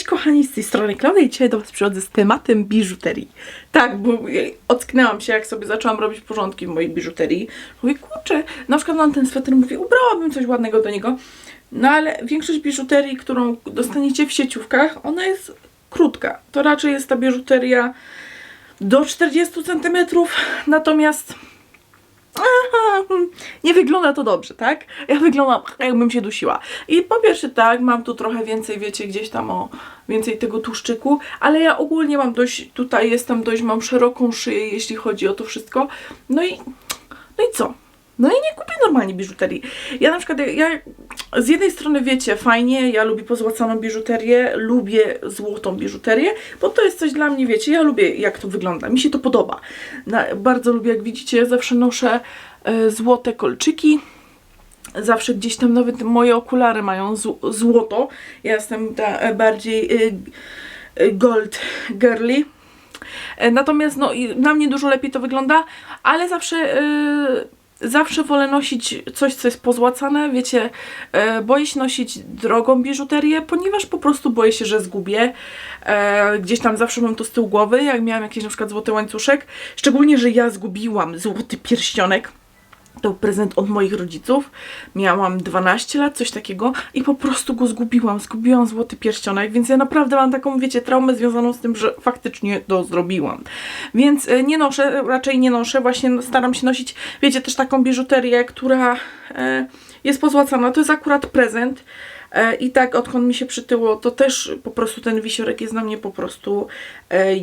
Cześć kochani, z tej strony Klaudia i dzisiaj do Was przychodzę z tematem biżuterii. Tak, bo ocknęłam się, jak sobie zaczęłam robić porządki w mojej biżuterii. Mówię, kurczę, na przykład mam ten sweter, mówię, ubrałabym coś ładnego do niego. No ale większość biżuterii, którą dostaniecie w sieciówkach, ona jest krótka. To raczej jest ta biżuteria do 40 cm, natomiast nie wygląda to dobrze, tak? Ja wyglądam jakbym się dusiła. I po pierwsze tak, mam tu trochę więcej, wiecie, gdzieś tam o więcej tego tłuszczyku, ale ja ogólnie mam dość, tutaj jestem dość, mam szeroką szyję, jeśli chodzi o to wszystko. No i, no i co? No i nie kupię normalnie biżuterii. Ja na przykład, ja, z jednej strony wiecie, fajnie, ja lubię pozłacaną biżuterię, lubię złotą biżuterię, bo to jest coś dla mnie, wiecie, ja lubię jak to wygląda, mi się to podoba. Na, bardzo lubię, jak widzicie, zawsze noszę e, złote kolczyki, zawsze gdzieś tam nawet moje okulary mają zł- złoto, ja jestem ta e, bardziej e, gold girly. Natomiast no, na mnie dużo lepiej to wygląda, ale zawsze, zawsze wolę nosić coś, co jest pozłacane. Wiecie, e, boję się nosić drogą biżuterię, ponieważ po prostu boję się, że zgubię. E, gdzieś tam zawsze mam to z tyłu głowy, jak miałam jakiś na przykład złoty łańcuszek. Szczególnie, że ja zgubiłam złoty pierścionek. To był prezent od moich rodziców. Miałam 12 lat, coś takiego i po prostu go zgubiłam. Zgubiłam złoty pierścionek, więc ja naprawdę mam taką, wiecie, traumę związaną z tym, że faktycznie to zrobiłam. Więc e, nie noszę, raczej nie noszę, właśnie staram się nosić, wiecie, też taką biżuterię, która e, jest pozłacana. To jest akurat prezent. E, I tak, odkąd mi się przytyło, to też po prostu ten wisiorek jest na mnie po prostu e,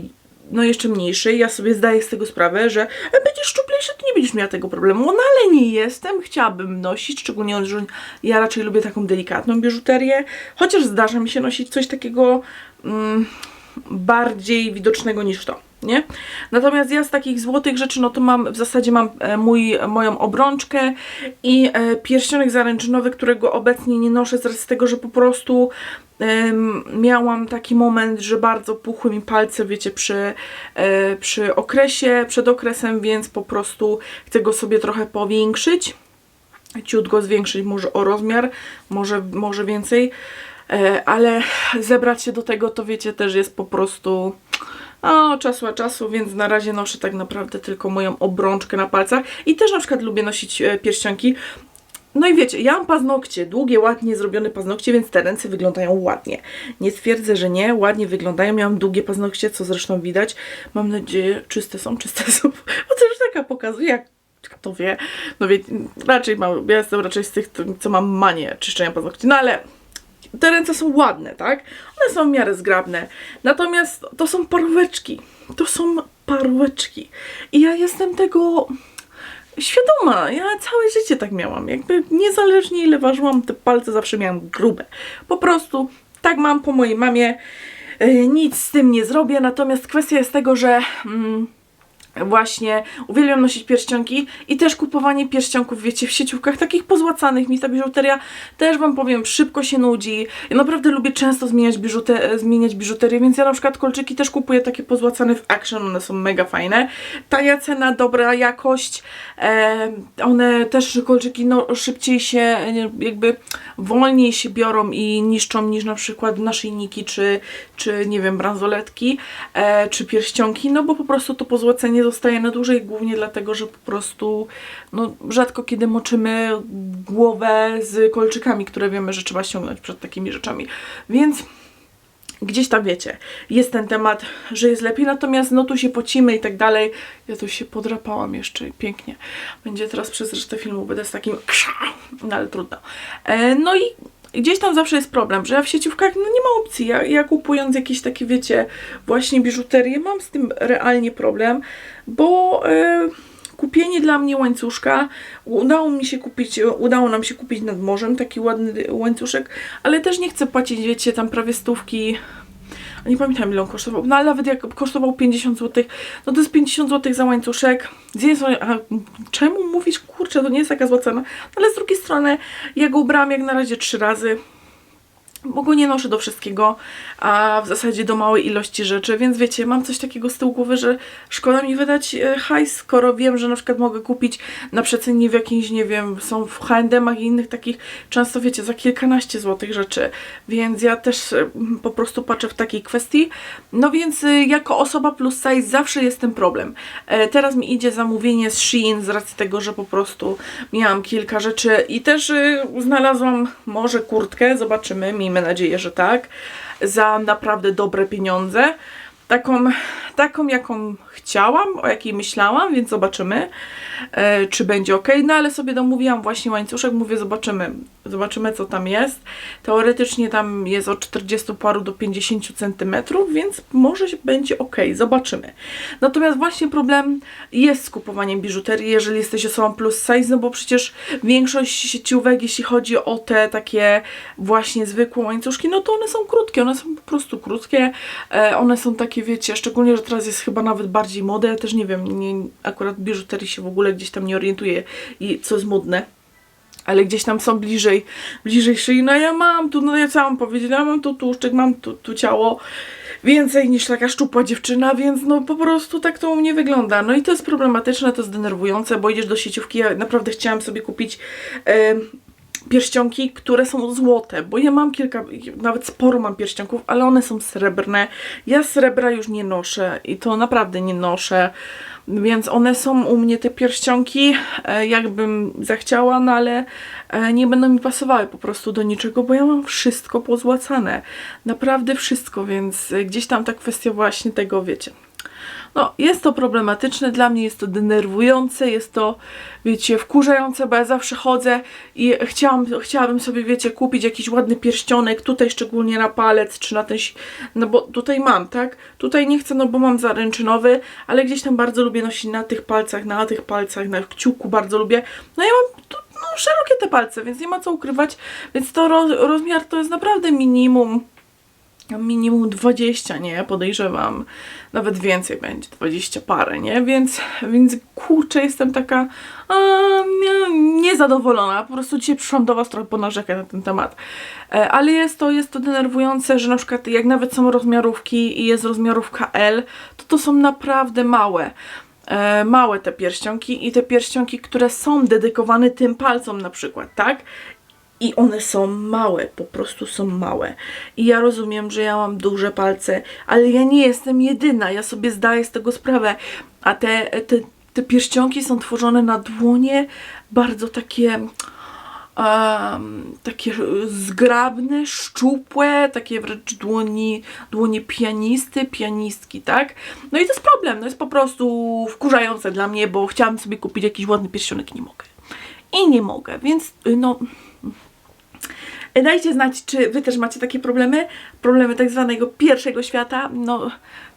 no jeszcze mniejszy. Ja sobie zdaję z tego sprawę, że e, będziesz szczuplejszy, to nie będziesz miała tego problemu. No ale nie jestem, chciałabym nosić, szczególnie, że ja raczej lubię taką delikatną biżuterię, chociaż zdarza mi się nosić coś takiego mm, bardziej widocznego niż to. Nie? Natomiast ja z takich złotych rzeczy, no to mam, w zasadzie mam e, mój, moją obrączkę i e, pierścionek zaręczynowy, którego obecnie nie noszę z racji tego, że po prostu miałam taki moment, że bardzo puchły mi palce, wiecie, przy, e, przy okresie, przed okresem, więc po prostu chcę go sobie trochę powiększyć, ciut go zwiększyć może o rozmiar, może, może więcej, ale zebrać się do tego, to wiecie, też jest po prostu o, czasu a czasu, więc na razie noszę tak naprawdę tylko moją obrączkę na palcach i też na przykład lubię nosić e, pierścionki. No i wiecie, ja mam paznokcie, długie, ładnie zrobione paznokcie, więc te ręce wyglądają ładnie. Nie twierdzę, że nie, ładnie wyglądają. Miałam długie paznokcie, co zresztą widać. Mam nadzieję, czyste są, czyste są. Bo to już taka pokazuje, jak kto wie. No wie, raczej mam, ja jestem raczej z tych, co mam manię czyszczenia paznokci. No ale te ręce są ładne, tak? One są w miarę zgrabne. Natomiast to są paróweczki. To są paróweczki. I ja jestem tego świadoma. Ja całe życie tak miałam. Jakby niezależnie ile ważyłam, te palce zawsze miałam grube. Po prostu tak mam po mojej mamie. Yy, Nic z tym nie zrobię. Natomiast kwestia jest tego, że... Mm, Właśnie uwielbiam nosić pierścionki i też kupowanie pierścionków, wiecie, w sieciówkach takich pozłacanych. Mi ta biżuteria też wam powiem, szybko się nudzi. Ja naprawdę lubię często zmieniać, biżute, zmieniać biżuterię, więc ja na przykład kolczyki też kupuję takie pozłacane w Action, one są mega fajne. Tania cena, dobra jakość. E, one też kolczyki no, szybciej się, jakby wolniej się biorą i niszczą niż na przykład naszyjniki czy, czy nie wiem, bransoletki e, czy pierścionki, no bo po prostu to pozłacenie zostaje na dłużej, głównie dlatego, że po prostu no, rzadko kiedy moczymy głowę z kolczykami, które wiemy, że trzeba ściągnąć przed takimi rzeczami. Więc gdzieś tam wiecie, jest ten temat, że jest lepiej, natomiast no tu się pocimy i tak dalej. Ja tu się podrapałam jeszcze pięknie. Będzie teraz przez resztę filmu będę z takim no ale trudno. E, no i gdzieś tam zawsze jest problem, że ja w sieciówkach no nie ma opcji. Ja, ja kupując jakieś takie, wiecie, właśnie biżuterię, mam z tym realnie problem, bo e, kupienie dla mnie łańcuszka, udało mi się kupić, udało nam się kupić nad morzem taki ładny łańcuszek, ale też nie chcę płacić, wiecie, tam prawie stówki nie pamiętam ile on kosztował, no ale nawet jak kosztował 50 zł, no to jest 50 zł za łańcuszek. Z jednej strony, a czemu mówisz, kurczę, to nie jest taka zła cena, ale z drugiej strony ja go ubrałam jak na razie trzy razy. Bo go nie noszę do wszystkiego, a w zasadzie do małej ilości rzeczy, więc wiecie, mam coś takiego z tyłu głowy, że szkoda mi wydać e, hajs, skoro wiem, że na przykład mogę kupić na przecenie w jakimś, nie wiem, są w H&M-ach i innych takich, często wiecie, za kilkanaście złotych rzeczy, więc ja też e, po prostu patrzę w takiej kwestii, no więc e, jako osoba plus size zawsze jest ten problem. Teraz mi idzie zamówienie z Shein z racji tego, że po prostu miałam kilka rzeczy i też znalazłam może kurtkę, zobaczymy, miejmy nadzieję, że tak, za naprawdę dobre pieniądze. Taką, taką jaką chciałam, o jakiej myślałam, więc zobaczymy, e, czy będzie ok. No ale sobie domówiłam właśnie łańcuszek, mówię, zobaczymy, zobaczymy co tam jest. Teoretycznie tam jest od 40 paru do 50 centymetrów, więc może będzie ok, zobaczymy. Natomiast właśnie problem jest z kupowaniem biżuterii, jeżeli jesteś osobą plus size, no bo przecież większość sieciówek, jeśli chodzi o te takie właśnie zwykłe łańcuszki, no to one są krótkie, one są po prostu krótkie, e, one są takie, wiecie, szczególnie, że teraz jest chyba nawet bardziej moda, ja też nie wiem, nie, akurat biżuterii się w ogóle gdzieś tam nie orientuję i co jest modne ale gdzieś tam są bliżej, bliżej szyi. No ja mam tu, no ja co mam powiedzieć, ja mam tu tłuszczyk, mam tu, tu ciało więcej niż taka szczupła dziewczyna, więc no po prostu tak to u mnie wygląda. No i to jest problematyczne, to jest denerwujące, bo idziesz do sieciówki, ja naprawdę chciałam sobie kupić em, pierścionki, które są złote, bo ja mam kilka, nawet sporo mam pierścionków, ale one są srebrne. Ja srebra już nie noszę i to naprawdę nie noszę. Więc one są u mnie te pierścionki, e, jakbym zachciała, no ale e, nie będą mi pasowały po prostu do niczego, bo ja mam wszystko pozłacane. Naprawdę wszystko, więc e, gdzieś tam ta kwestia właśnie tego, wiecie. No, jest to problematyczne, dla mnie jest to denerwujące, jest to, wiecie, wkurzające, bo ja zawsze chodzę i chciałam, chciałabym sobie, wiecie, kupić jakiś ładny pierścionek, tutaj szczególnie na palec, czy na ten, no bo tutaj mam, tak? Tutaj nie chcę, no bo mam zaręczynowy, ale gdzieś tam bardzo lubię nosić na tych palcach, na tych palcach, na kciuku bardzo lubię. No ja mam tu, no, szerokie te palce, więc nie ma co ukrywać, więc to roz, rozmiar to jest naprawdę minimum minimum 20, nie? Podejrzewam, nawet więcej będzie, 20 parę, nie? Więc, więc kurczę, jestem taka a, nie, niezadowolona. Po prostu dzisiaj przyszłam do Was trochę ponarzekać na ten temat. E, ale jest to, jest to denerwujące, że na przykład jak nawet są rozmiarówki i jest rozmiarówka L, to to są naprawdę małe. E, małe te pierścionki i te pierścionki, które są dedykowane tym palcom na przykład, tak? I one są małe, po prostu są małe. I ja rozumiem, że ja mam duże palce, ale ja nie jestem jedyna, ja sobie zdaję z tego sprawę. A te, te, te pierścionki są tworzone na dłonie, bardzo takie. em, takie zgrabne, szczupłe, takie wręcz dłoni, dłonie pianisty, pianistki, tak? No i to jest problem, no jest po prostu wkurzające dla mnie, bo chciałam sobie kupić jakiś ładny pierścionek nie mogę. I nie mogę, więc no, Dajcie znać, czy wy też macie takie problemy, problemy tak zwanego pierwszego świata. No,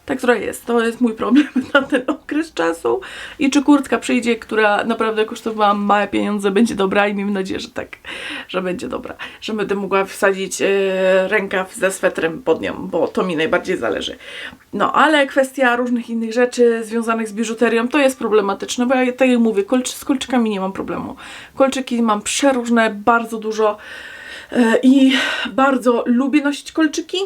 tak która jest. To jest mój problem na ten okres czasu. I czy kurtka przyjdzie, która naprawdę kosztowała małe pieniądze, będzie dobra i miejmy nadzieję, że tak, że będzie dobra. Że będę mogła wsadzić e, rękaw ze swetrem pod nią, bo to mi najbardziej zależy. No, ale kwestia różnych innych rzeczy związanych z biżuterią to jest problematyczne, bo ja tak jak mówię, kolcz, z kolczykami nie mam problemu. Kolczyki mam przeróżne, bardzo dużo. E, I bardzo lubię nosić kolczyki.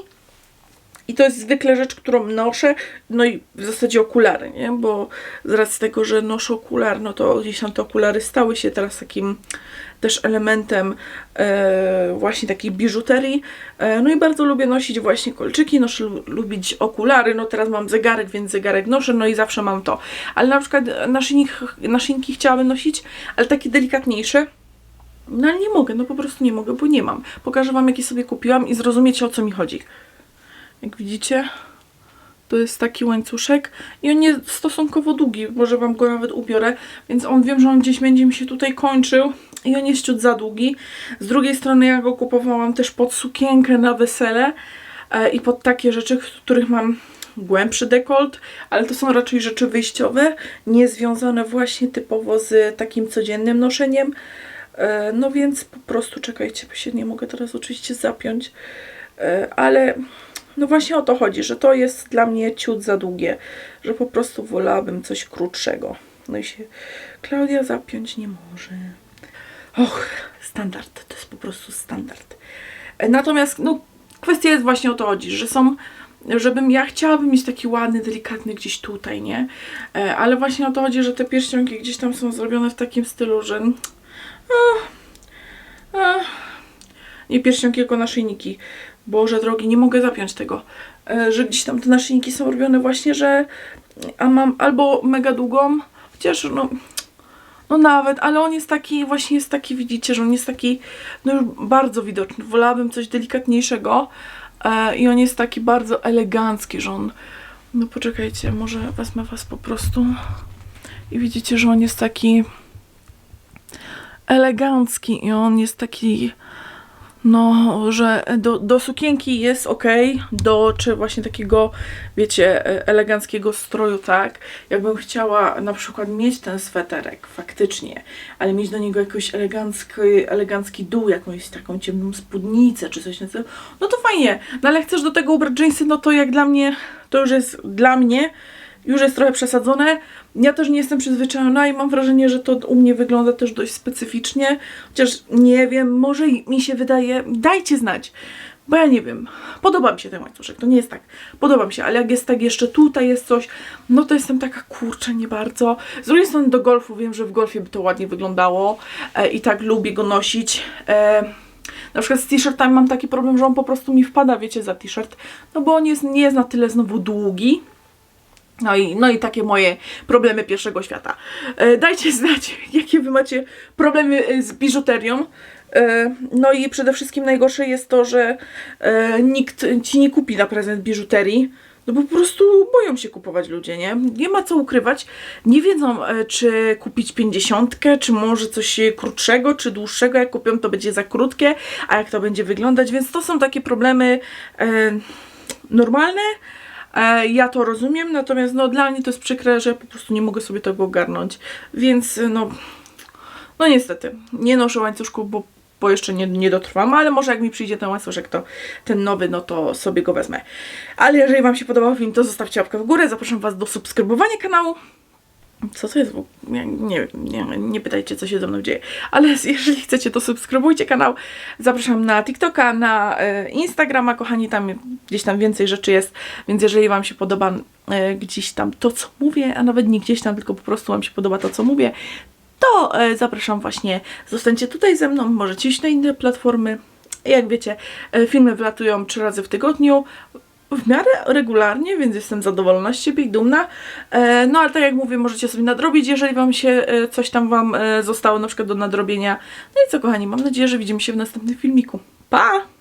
I to jest zwykle rzecz, którą noszę. No i w zasadzie okulary, nie? Bo z racji tego, że noszę okulary, no to gdzieś tam te okulary stały się teraz takim też elementem e, właśnie takiej biżuterii. E, no i bardzo lubię nosić właśnie kolczyki, noszę lu- lubić okulary. No teraz mam zegarek, więc zegarek noszę, no i zawsze mam to. Ale na przykład naszyjnik, naszyjniki chciałabym nosić, ale takie delikatniejsze. No ale nie mogę, no po prostu nie mogę, bo nie mam. Pokażę Wam, jakie sobie kupiłam i zrozumiecie, o co mi chodzi. Jak widzicie, to jest taki łańcuszek i on jest stosunkowo długi, może Wam go nawet ubiorę, więc on wiem, że on gdzieś będzie mi się tutaj kończył i on jest ciut za długi. Z drugiej strony ja go kupowałam też pod sukienkę na wesele e, i pod takie rzeczy, w których mam głębszy dekolt, ale to są raczej rzeczy wyjściowe, nie związane właśnie typowo z takim codziennym noszeniem. E, No więc po prostu czekajcie, się nie mogę teraz oczywiście zapiąć, E, ale no właśnie o to chodzi, że to jest dla mnie ciut za długie, że po prostu wolałabym coś krótszego. No i się Klaudia zapiąć nie może. Och, standard, to jest po prostu standard. E, Natomiast, no, kwestia jest właśnie o to chodzi, że są, żebym ja chciałabym mieć taki ładny, delikatny gdzieś tutaj, nie? Ale właśnie o to chodzi, że te pierścionki gdzieś tam są zrobione w takim stylu, że... Nie pierścionki, tylko naszyjniki. Boże drogi, nie mogę zapiąć tego. E, Że gdzieś tam te naszyjniki są robione właśnie, że a mam albo mega długą, chociaż no, no nawet, ale on jest taki, właśnie jest taki, widzicie, że on jest taki, no już bardzo widoczny. Wolałabym coś delikatniejszego e, i on jest taki bardzo elegancki, że on, no poczekajcie, może wezmę was po prostu i widzicie, że on jest taki elegancki i on jest taki, no, że do, do sukienki jest ok, do czy właśnie takiego, wiecie, e, eleganckiego stroju, tak. Jakbym chciała na przykład mieć ten sweterek, faktycznie, ale mieć do niego jakiś elegancki, elegancki dół, jakąś taką ciemną spódnicę, czy coś takiego, no to fajnie. No ale chcesz do tego ubrać dżinsy, no to jak dla mnie, to już jest dla mnie, już jest trochę przesadzone. Ja też nie jestem przyzwyczajona i mam wrażenie, że to u mnie wygląda też dość specyficznie. Chociaż nie wiem, może mi się wydaje. Dajcie znać, bo ja nie wiem. Podoba mi się ten łańcuszek, to nie jest tak. Podoba mi się, ale jak jest tak jeszcze tutaj jest coś, no to jestem taka kurczę, nie bardzo. Z drugiej strony do golfu wiem, że w golfie by to ładnie wyglądało e, i tak lubię go nosić. E, na przykład z t-shirtami mam taki problem, że on po prostu mi wpada, wiecie, za t-shirt, no bo on jest, nie jest na tyle znowu długi. No i, no i takie moje problemy pierwszego świata. E, dajcie znać, jakie wy macie problemy e, z biżuterią. E, no i przede wszystkim najgorsze jest to, że e, nikt ci nie kupi na prezent biżuterii. No bo po prostu boją się kupować ludzie, nie? Nie ma co ukrywać. Nie wiedzą, e, czy kupić pięćdziesiątkę, czy może coś krótszego, czy dłuższego. Jak kupią, to będzie za krótkie, a jak to będzie wyglądać. Więc to są takie problemy e, normalne. E, Ja to rozumiem, natomiast no, dla mnie to jest przykre, że po prostu nie mogę sobie tego ogarnąć. Więc no, no niestety, nie noszę łańcuszku, bo, bo jeszcze nie, nie dotrwam, ale może jak mi przyjdzie ten łańcuszek, to ten nowy, no to sobie go wezmę. Ale jeżeli Wam się podobał film, to zostawcie łapkę w górę, zapraszam Was do subskrybowania kanału. Co to jest? Ja Nie, nie, nie pytajcie, co się ze mną dzieje. Ale jeżeli chcecie, to subskrybujcie kanał. Zapraszam na TikToka, na e, Instagrama, kochani, tam gdzieś tam więcej rzeczy jest. Więc jeżeli Wam się podoba e, gdzieś tam to, co mówię, a nawet nie gdzieś tam, tylko po prostu Wam się podoba to, co mówię, to e, zapraszam właśnie, zostańcie tutaj ze mną, możecie iść na inne platformy. Jak wiecie, filmy wlatują trzy razy w tygodniu, w miarę regularnie, więc jestem zadowolona z siebie i dumna. E, No ale tak jak mówię, możecie sobie nadrobić, jeżeli Wam się e, coś tam Wam e, zostało na przykład do nadrobienia. No i co kochani, mam nadzieję, że widzimy się w następnym filmiku. Pa!